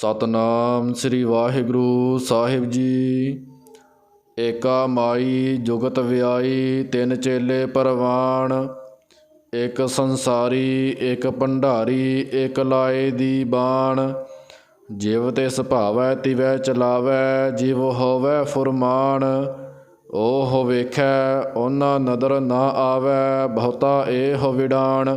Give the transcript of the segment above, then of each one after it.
ਸਤਨਾਮ ਸ੍ਰੀ ਵਾਹਿਗੁਰੂ ਸਾਹਿਬ ਜੀ। ਏਕਾ ਮਾਈ ਜੁਗਤ ਵਿਆਈ, ਤਿੰਨ ਚੇਲੇ ਪਰਵਾਨ ਇੱਕ ਸੰਸਾਰੀ ਇੱਕ ਭੰਡਾਰੀ ਇੱਕ ਲਾਏ ਦੀ ਬਾਣ। ਜਿਵ ਤੇ ਸੁਭਾਵੈ ਤਿਵੈ ਚਲਾਵੈ, ਜਿਵ ਹੋਵੈ ਫੁਰਮਾਨ। ਉਹ ਵੇਖੈ, ਉਹਨਾਂ ਨਦਰ ਨਾ ਆਵੈ, ਬਹੁਤਾ ਏਹ ਵਿਡਾਣ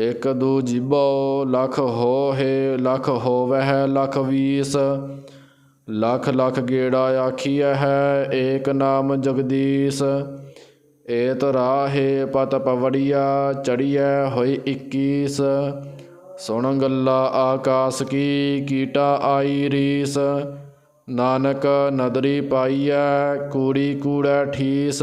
ਇਕ ਦੂ ਜਿਬੋ ਲਖ ਹੋਏ ਲਖ ਹੋਵਹਿ, ਲਖ ਵੀਸ। ਲਖ ਲਖ ਗੇੜਾ ਆਖੀਐ ਹੈ, ਏਕ ਨਾਮ ਜਗਦੀਸ਼। ਏਤ ਰਾਹੇ ਪਤ ਪਵੜੀਆ, ਚੜੀਐ ਹੋਈ 21 ਸੁਣ ਗੱਲਾ ਆਕਾਸ ਕੀ, ਕੀਟਾ ਆਈ ਰੀਸ। ਨਾਨਕ ਨਦਰੀ ਪਾਈਐ, ਕੂੜੀ ਕੂੜੈ ਠੀਸ।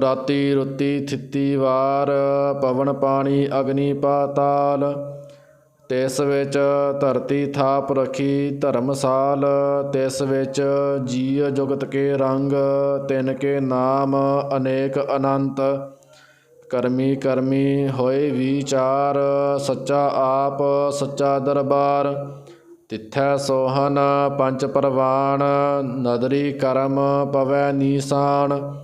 ਰਾਤੀ ਰੁੱਤੀ ਥਿੱਤੀ ਵਾਰ, ਪਵਨ ਪਾਣੀ ਅਗਨੀ ਪਾਤਾਲ। ਤਿਸ ਵਿੱਚ ਧਰਤੀ ਥਾਪ ਰਖੀ ਧਰਮਸਾਲ, ਤਿਸ ਵਿੱਚ ਜੀਅ ਜੁਗਤ ਕੇ ਰੰਗ, ਤਿਨ ਕੇ ਨਾਮ ਅਨੇਕ ਅਨੰਤ। ਕਰਮੀ ਕਰਮੀ ਹੋਏ ਵਿਚਾਰ, ਸੱਚਾ ਆਪ ਸੱਚਾ ਦਰਬਾਰ। ਤਿੱਥੈ ਸੋਹਨ ਪੰਜ ਪਰਵਾਨ, ਨਦਰੀ ਕਰਮ ਪਵੈ ਨੀਸਾਨ।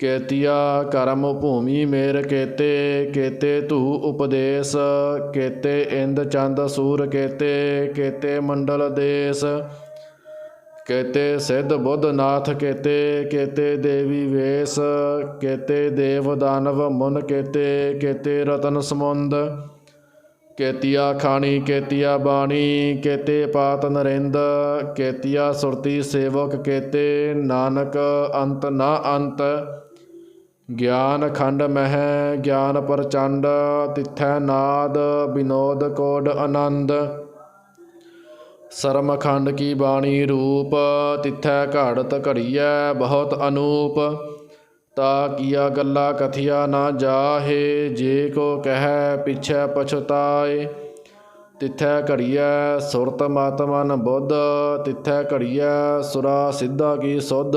ਕੇਤੀਆ ਕਰਮ ਭੂਮੀ ਮੇਰ ਕੇਤੇ ਕੇਤੇ ਧੂ ਉਪਦੇਸ਼, ਕੇਤੇ ਇੰਦ ਚੰਦ ਸੂਰ ਕੇਤੇ ਕੇਤੇ ਮੰਡਲ ਦੇਸ, ਕੇਤੇ ਸਿੱਧ ਬੁੱਧ ਨਾਥ ਕੇਤੇ ਕੇਤੇ ਦੇਵੀ ਵੇਸ, ਕੇਤੇ ਦੇਵ ਦਾਨਵ ਮੁਨ ਕੇਤੇ ਕੇਤੇ ਰਤਨ ਸਮੁੰਦ, ਕੇਤੀਆ ਖਾਣੀ, ਕੇਤੀਆ ਬਾਣੀ, ਕੇਤੇ ਪਾਤ ਨਰਿੰਦ, ਕੇਤੀਆ ਸੁਰਤੀ ਸੇਵਕ ਕੇਤੇ, ਨਾਨਕ ਅੰਤ ਨਾ ਅੰਤ ਗਿਆਨ ਖੰਡ ਮਹਿ, ਗਿਆਨ ਪ੍ਰਚੰਡ, ਤਿਥੈ ਨਾਦ, ਬਿਨੋਦ ਕੋਡ ਆਨੰਦ। ਸਰਮ ਖੰਡ ਕੀ ਬਾਣੀ ਰੂਪ, ਤਿਥੈ ਘੜਤ ਘੜੀਐ ਬਹੁਤ ਅਨੂਪ। ਤਾ ਕੀਆ ਗੱਲਾ ਕਥਿਆ ਨਾ ਜਾਹੇ, ਜੇ ਕੋ ਕਹੈ ਪਿਛੈ ਪਛਤਾਏ। ਤਿਥੈ ਘੜੀਐ ਸੁਰਤ ਮਤ ਮਨ ਬੁੱਧ, ਤਿਥੈ ਘੜੀਐ ਸੁਰਾ ਸਿੱਧਾ ਕੀ ਸੁਧ।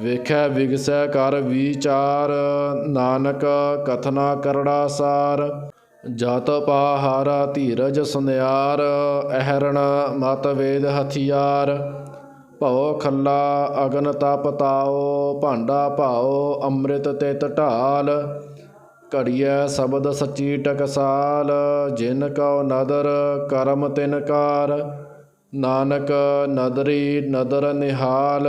ਵੇਖੈ ਵਿਗਸੈ ਕਰ ਵਿਚਾਰ, ਨਾਨਕ ਕਥਨਾ ਕਰੜਾ ਸਾਰ। ਜਤ ਪਾਹਾਰਾ ਧੀਰਜ ਸੁਨਿਆਰ, ਅਹਰਣ ਮਤ ਵੇਦ ਹਥਿਆਰ। ਭਉ ਖੱਲਾ ਅਗਨ ਤਪ ਤਾਓ ਭਾਂਡਾ ਭਾਓ ਅੰਮ੍ਰਿਤ ਤਿਤ ਢਾਲ। ਘੜੀਐ ਸ਼ਬਦ ਸੱਚੀ ਟਕਸਾਲ, ਜਿਨ ਕਉ ਨਦਰ ਕਰਮ ਤਿਨਕਾਰ ਨਾਨਕ ਨਦਰੀ ਨਦਰ ਨਿਹਾਲ।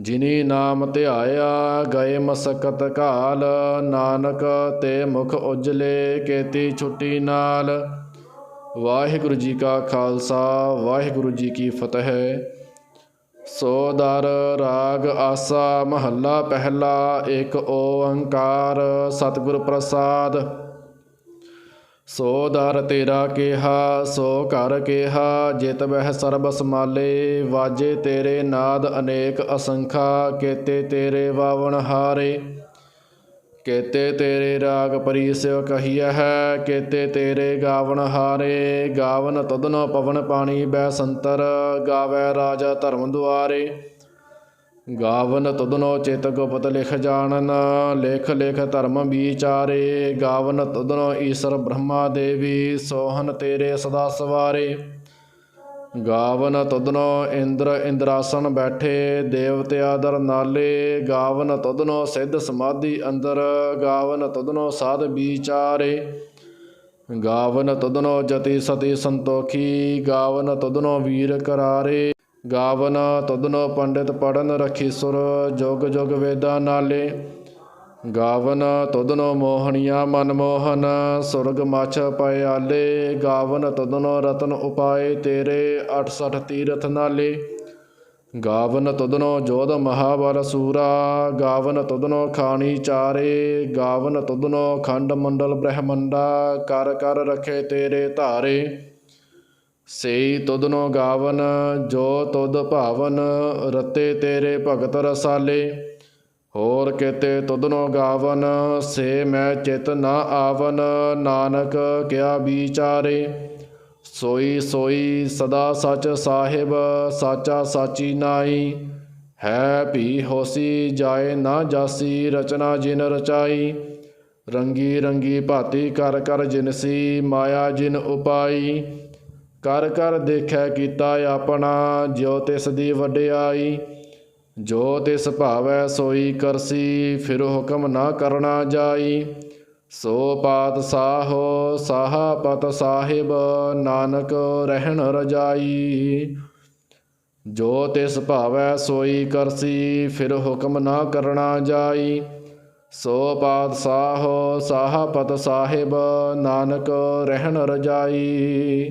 ਜਿਨੀ ਨਾਮ ਧਿਆਇਆ ਗਏ ਮਸਕਤ ਕਾਲ, ਨਾਨਕ ਤੇ ਮੁਖ ਉਜਲੇ ਕੇਤੀ ਛੁੱਟੀ ਨਾਲ। ਵਾਹਿਗੁਰੂ ਜੀ ਕਾ ਖਾਲਸਾ, ਵਾਹਿਗੁਰੂ ਜੀ ਕੀ ਫਤਿਹ। ਸੋ ਦਰ ਰਾਗ ਆਸਾ ਮਹੱਲਾ ਪਹਿਲਾ ਇੱਕ ਓੰਕਾਰ ਸਤਿਗੁਰ ਪ੍ਰਸਾਦ। ਸੋ ਦਰ ਤੇਰਾ ਕਿਹਾ, ਸੋ ਘਰ ਕਿਹਾ, ਜਿਤ ਬਹਿ ਸਰਬ ਸਮਾਲੇ, ਵਾਜੇ ਤੇਰੇ ਨਾਦ ਅਨੇਕ ਅਸੰਖਾ, ਕੇਤੇ ਤੇਰੇ ਵਾਵਣ ਹਾਰੇ। ਕੇਤੇ ਤੇਰੇ ਰਾਗ ਪਰੀਸਿਓ ਕਹੀਐ ਹੈ, ਕੇਤੇ ਤੇਰੇ ਗਾਵਣ ਹਾਰੇ। ਗਾਵਨ ਤਦਨੋ ਪਵਨ ਪਾਣੀ ਬੈ ਸੰਤਰ, ਗਾਵੈ ਰਾਜਾ ਧਰਮ ਦੁਆਰੇ। ਗਾਵਨ ਤਦਨੋ ਚਿਤ ਗੁਪਤ ਲਿਖ ਜਾਣਨ, ਲਿਖ ਲਿਖ ਧਰਮ ਵਿਚਾਰੇ। ਗਾਵਨ ਤਦਨੋ ਈਸ਼ਰ ਬ੍ਰਹਮਾ ਦੇਵੀ, ਸੋਹਨ ਤੇਰੇ ਸਦਾ ਸਵਾਰੇ। ਗਾਵਨ ਤਦਨੋ ਇੰਦਰ ਇੰਦਰਾਸਨ ਬੈਠੇ, ਦੇਵਤੇ ਆਦਰ ਨਾਲੇ। ਗਾਵਨ ਤਦਨੋ ਸਿੱਧ ਸਮਾਧੀ ਅੰਦਰ, ਗਾਵਨ ਤਦਨੋ ਸਾਧ ਵਿਚਾਰੇ। ਗਾਵਨ ਤਦਨੋ ਜਤੀ ਸਤੀ ਸੰਤੋਖੀ, ਗਾਵਨ ਤਦਨੋ ਵੀਰ ਕਰਾਰੇ। ਗਾਵਨ ਤਦਨੋ ਪੰਡਿਤ ਪੜਨ ਰਖੀ ਸੁਰ, ਜੁਗ ਜੁਗ ਵੇਦਾਂ ਨਾਲੇ। ਗਾਵਨ ਤਦਨੋ ਮੋਹਣੀਆ ਮਨ ਮੋਹਨ, ਸੁਰਗ ਮਛ ਪਿਆਲੇ ਗਾਵਨ ਤਦਨੋ ਰਤਨ ਉਪਾਏ ਤੇਰੇ 68 ਤੀਰਥ ਨਾਲੇ। ਗਾਵਨ ਤਦਨੋ ਜੋਧ ਮਹਾਬਲ ਸੂਰਾ, ਗਾਵਨ ਤਦਨੋ ਖਾਣੀ ਚਾਰੇ। ਗਾਵਨ ਤਦਨੋ ਖੰਡ ਮੰਡਲ ਬ੍ਰਹਮੰਡਾ, ਕਰ ਕਰ ਰਖੇ ਤੇਰੇ ਧਾਰੇ। ਸੇਈ ਤੁਧਨੋ ਗਾਵਨ, ਜੋ ਤੁਧ ਭਾਵਨ, ਰਤੇ ਤੇਰੇ ਭਗਤ ਰਸਾਲੇ। ਹੋਰ ਕਿਤੇ ਤੁਧਨੋ ਗਾਵਨ, ਸੇ ਮੈਂ ਚਿਤ ਨਾ ਆਵਨ, ਨਾਨਕ ਕਿਆ ਵਿਚਾਰੇ। ਸੋਈ ਸੋਈ ਸਦਾ ਸਚ ਸਾਹਿਬ, ਸਾਚਾ ਸਾਚੀ ਨਾਈ ਹੈ ਭੀ ਹੋਸੀ ਜਾਏ ਨਾ ਜਾਸੀ, ਰਚਨਾ ਜਿਨ ਰਚਾਈ। ਰੰਗੀ ਰੰਗੀ ਭਾਤੀ ਕਰ ਕਰ ਜਿਨਸੀ ਮਾਇਆ ਜਿਨ ਉਪਾਈ। ਕਰ ਕਰ ਦੇਖੈ ਕੀਤਾ ਆਪਣਾ, ਜਿਉ ਤਿਸ ਦੀ ਵਡਿਆਈ, ਜੋ ਤਿਸ ਭਾਵੈ ਸੋਈ ਕਰਸੀ, ਫਿਰ ਹੁਕਮ ਨਾ ਕਰਨਾ ਜਾਈ। ਸੋ ਪਾਤ ਸਾਹੋ, ਸਾਹਾ ਪਤ ਸਾਹਿਬ, ਨਾਨਕ ਰਹਿਣ ਰਜਾਈ। ਜੋ ਤਿਸ ਭਾਵੈ ਸੋਈ ਕਰਸੀ, ਫਿਰ ਹੁਕਮ ਨਾ ਕਰਨਾ ਜਾਈ। ਸੋ ਪਾਤ ਸਾਹੋ, ਸਾਹਾ ਪਤ ਸਾਹਿਬ, ਨਾਨਕ ਰਹਿਣ ਰਜਾਈ।